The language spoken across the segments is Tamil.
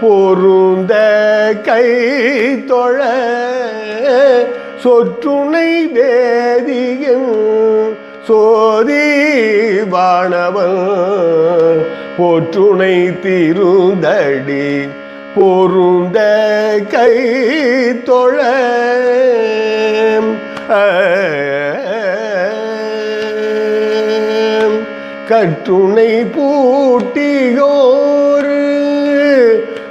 பொருந்த கை தொழ சொற்றுணை வேதியும் சோதி வாணவன் போற்றுணை திருந்தடி பொருந்த கை தொழ. கற்றுணை பூட்டியோ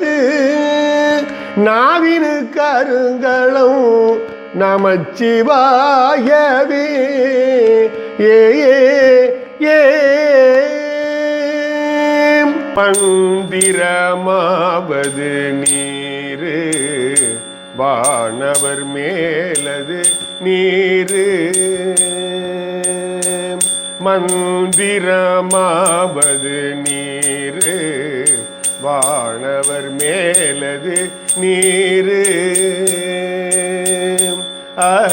இல்லது நாவினு கருங்களும் நமச்சிவாயவே. ஏ ஏ ஏ. நீரு வானவர் மேலது நீரு. மந்திரமாவது நீர் வானவர் மேலது நீரு. ஆ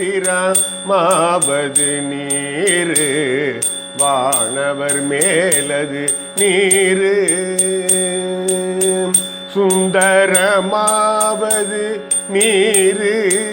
மந்திரமாவது நீரு. வானவர் மேலது நீரு. சுந்தரமாவது நீரு.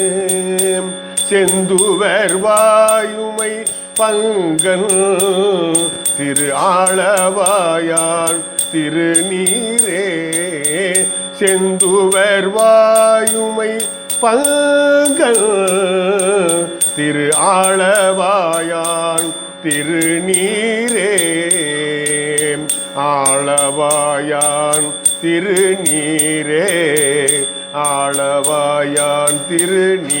செந்துவர் வாயுமை பங்கன். திரு ஆளவாயான் திருநீரே செந்துவர் வாயுமை பங்கன். திரு ஆளவாயான் திருநீரே ஆளவாயான் திருநீரே ஆளவாயான் திருநீரே